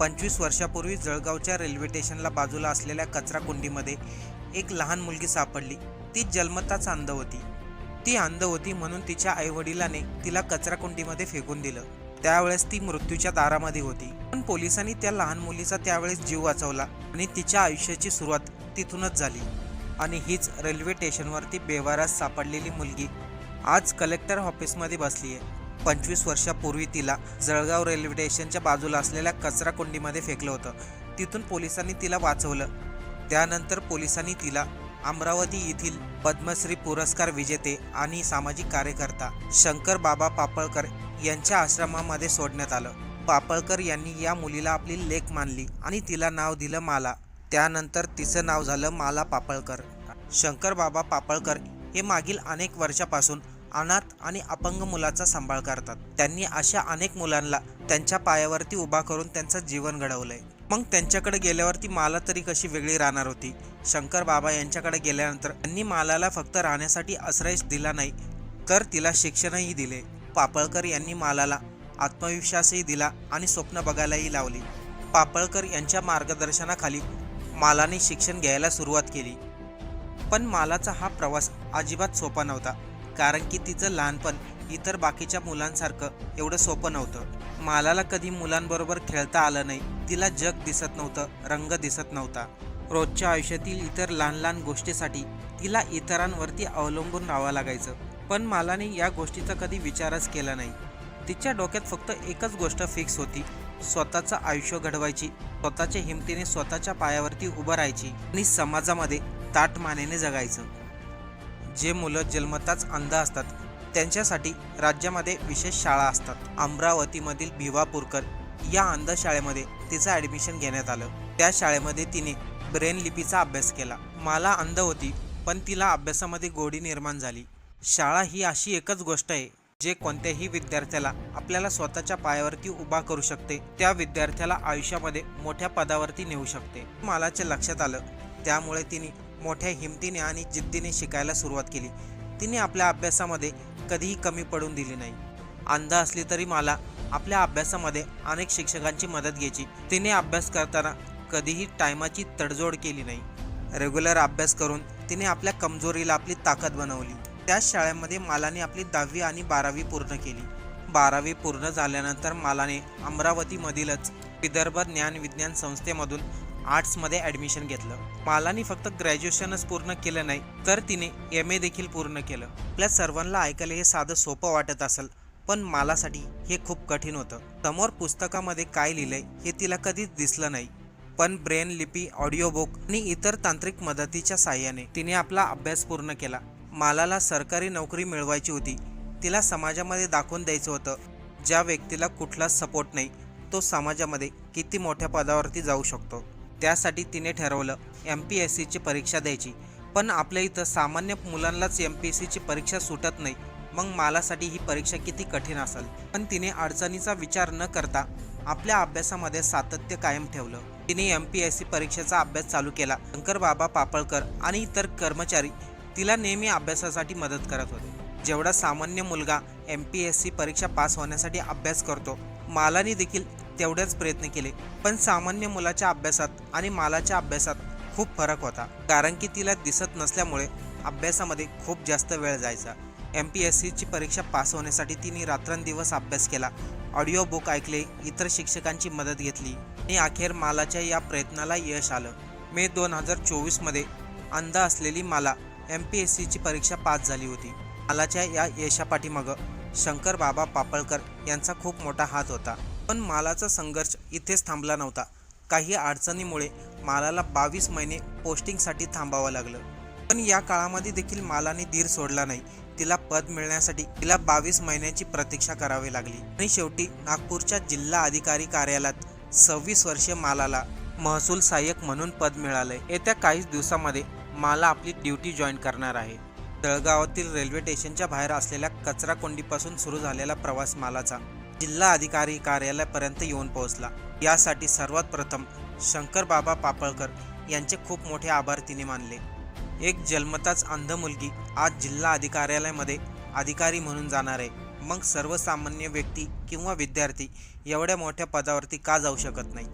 पंचवीस वर्षापूर्वी जळगावच्या रेल्वे स्टेशनला बाजूला असलेल्या कचरा कुंडीमध्ये एक लहान मुलगी सापडली. ती जन्मताच अंध होती. ती अंध होती म्हणून तिच्या आईवडिलाने तिला कचरा कुंडीमध्ये फेकून दिलं. त्यावेळेस ती मृत्यूच्या दारामध्ये होती. पण पोलिसांनी त्या लहान मुलीचा त्यावेळेस जीव वाचवला आणि तिच्या आयुष्याची सुरुवात तिथूनच झाली. आणि हीच रेल्वे स्टेशनवरती बेवारात सापडलेली मुलगी आज कलेक्टर ऑफिसमध्ये बसली आहे पंचवीस वर्षापूर्वी तिला जळगाव रेल्वे स्टेशनच्या बाजूला असलेल्या कचरा कुंडीमध्ये फेकलं होतं. तिथून पोलिसांनी तिला वाचवलं. त्यानंतर पोलिसांनी तिला अमरावती येथील पद्मश्री पुरस्कार विजेते आणि सामाजिक कार्यकर्ता शंकर बाबा पापळकर यांच्या आश्रमामध्ये सोडण्यात आलं. पापळकर यांनी या मुलीला आपली लेख मानली आणि तिला नाव दिलं माला. त्यानंतर तिचं नाव झालं माला पापळकर. शंकर बाबा पापळकर हे मागील अनेक वर्षापासून अनाथ आणि अपंग मुलाचा सांभाळ करतात. त्यांनी अशा अनेक मुलांना त्यांच्या पायावरती उभा करून त्यांचं जीवन घडवलंय. मग त्यांच्याकडे गेल्यावरती माला तरी कशी वेगळी राहणार होती? शंकर बाबा यांच्याकडे गेल्यानंतर त्यांनी मालाला फक्त राहण्यासाठी आश्रय दिला नाही तर तिला शिक्षणही दिले. पापळकर यांनी मालाला आत्मविश्वासही दिला आणि स्वप्न बघायलाही लावली. पापळकर यांच्या मार्गदर्शनाखाली मालाने शिक्षण घ्यायला सुरुवात केली. पण मालाचा हा प्रवास अजिबात सोपा नव्हता. कारण की तिचं लहानपण इतर बाकीच्या मुलांसारखं एवढं सोपं नव्हतं. मालाला कधी मुलांबरोबर खेळता आलं नाही तिला जग दिसत नव्हतं रंग दिसत नव्हता. रोजच्या आयुष्यातील इतर लहान लहान गोष्टीसाठी तिला इतरांवरती अवलंबून राहावं लागायचं. पण मालाने या गोष्टीचा कधी विचारच केला नाही. तिच्या डोक्यात फक्त एकच गोष्ट फिक्स होती स्वतःचं आयुष्य घडवायची स्वतःच्या हिमतीने स्वतःच्या पायावरती उभं राहायची आणि समाजामध्ये ताट मानेने जगायचं. जे मुलं जन्मताच अंध असतात त्यांच्यासाठी राज्यामध्ये विशेष शाळा असतात. अमरावतीमधील भिवापूरकर या अंध शाळेमध्ये तिचं ॲडमिशन घेण्यात आलं. त्या शाळेमध्ये तिने ब्रेन लिपीचा अभ्यास केला. माला अंध होती पण तिला अभ्यासामध्ये गोडी निर्माण झाली. शाळा ही अशी एकच गोष्ट आहे जे कोणत्याही विद्यार्थ्याला आपल्याला स्वतःच्या पायावरती उभा करू शकते त्या विद्यार्थ्याला आयुष्यामध्ये मोठ्या पदावरती नेऊ शकते. मालाच्या लक्षात आलं त्यामुळे तिने मोठ्या हिमतीने आणि जिद्दीने शिकायला सुरुवात केली. तिने आपल्या अभ्यासामध्ये कधीही कमी पडून दिली नाही. अंध असली तरी मला आपल्या अभ्यासामध्ये अनेक शिक्षकांची मदत घ्यायची. तिने अभ्यास करताना कधीही टायमाची तडजोड केली नाही. रेग्युलर अभ्यास करून तिने आपल्या कमजोरीला आपली ताकद बनवली. त्याच शाळेमध्ये मालाने आपली दहावी आणि बारावी पूर्ण केली. बारावी पूर्ण झाल्यानंतर मालाने अमरावतीमधीलच विदर्भ ज्ञान विज्ञान संस्थेमधून आर्ट्समध्ये ॲडमिशन घेतलं. मालानी फक्त ग्रॅज्युएशनच पूर्ण केलं नाही तर तिने एम ए देखील पूर्ण केलं. आपल्या सर्वांना ऐकायला हे साधं सोपं वाटत असेल पण मालासाठी हे खूप कठीण होतं. समोर पुस्तकामध्ये काय लिहिलंय हे तिला कधीच दिसलं नाही पण ब्रेन लिपी ऑडिओ बुक आणि इतर तांत्रिक मदतीच्या साह्याने तिने आपला अभ्यास पूर्ण केला. मालाला सरकारी नोकरी मिळवायची होती तिला समाजामध्ये दाखवून द्यायचं होतं. ज्या व्यक्तीला कुठलाच सपोर्ट नाही तो समाजामध्ये किती मोठ्या पदावरती जाऊ शकतो. त्यासाठी तिने ठरवलं एम पी एस सीची परीक्षा द्यायची. पण आपल्या इथं सामान्य मुलांनाच एम पी एस सीची परीक्षा सुटत नाही. मग मालासाठी ही परीक्षा किती कठीण असेल? पण तिने अडचणीचा विचार न करता आपल्या अभ्यासामध्ये सातत्य कायम ठेवलं. तिने एम पी एस सी परीक्षेचा अभ्यास चालू केला. शंकर बाबा पापळकर आणि इतर कर्मचारी तिला नेहमी अभ्यासासाठी मदत करत होते. जेवढा सामान्य मुलगा एम पी एस सी परीक्षा पास होण्यासाठी अभ्यास करतो मालाने देखील तेवढेच प्रयत्न केले पण सामान्य मुलाच्या अभ्यासात आणि मालाच्या अभ्यासात खूप फरक होता. कारण की तिला दिसत नसल्यामुळे अभ्यासामध्ये खूप जास्त वेळ जायचा. एम पी एस सीची परीक्षा पास होण्यासाठी तिने रात्रंदिवस अभ्यास केला ऑडिओ बुक ऐकले इतर शिक्षकांची मदत घेतली आणि अखेर मालाच्या या प्रयत्नाला यश आलं. मे दोन हजार चोवीसमध्ये अंध असलेली माला एम पी एस सीची परीक्षा पास झाली होती. मालाच्या या यशापाठीमागं शंकर बाबा पापळकर यांचा खूप मोठा हात होता. पण मालाचा संघर्ष इथेच थांबला नव्हता. काही अडचणीमुळे मालाला बावीस महिने पोस्टिंगसाठी थांबावं लागलं. पण या काळामध्ये देखील मालाने धीर सोडला नाही. तिला पद मिळण्यासाठी तिला बावीस महिन्याची प्रतीक्षा करावी लागली. आणि शेवटी नागपूरच्या जिल्हा अधिकारी कार्यालयात सव्वीस वर्षे मालाला महसूल सहाय्यक म्हणून पद मिळालंय. येत्या काहीच दिवसामध्ये माला आपली ड्युटी जॉईन करणार आहे. जळगावातील रेल्वे स्टेशनच्या बाहेर असलेल्या कचराकोंडीपासून सुरू झालेला प्रवास मालाचा जिल्हा अधिकारी कार्यालयापर्यंत येऊन पोहोचला. यासाठी सर्वात प्रथम शंकर बाबा पापळकर यांचे खूप मोठे आभार तिने मानले. एक जन्मताच अंध मुलगी आज जिल्हा अधिकार्यालयामध्ये अधिकारी म्हणून जाणार आहे. मग सर्वसामान्य व्यक्ती किंवा विद्यार्थी एवढ्या मोठ्या पदावरती का जाऊ शकत नाही?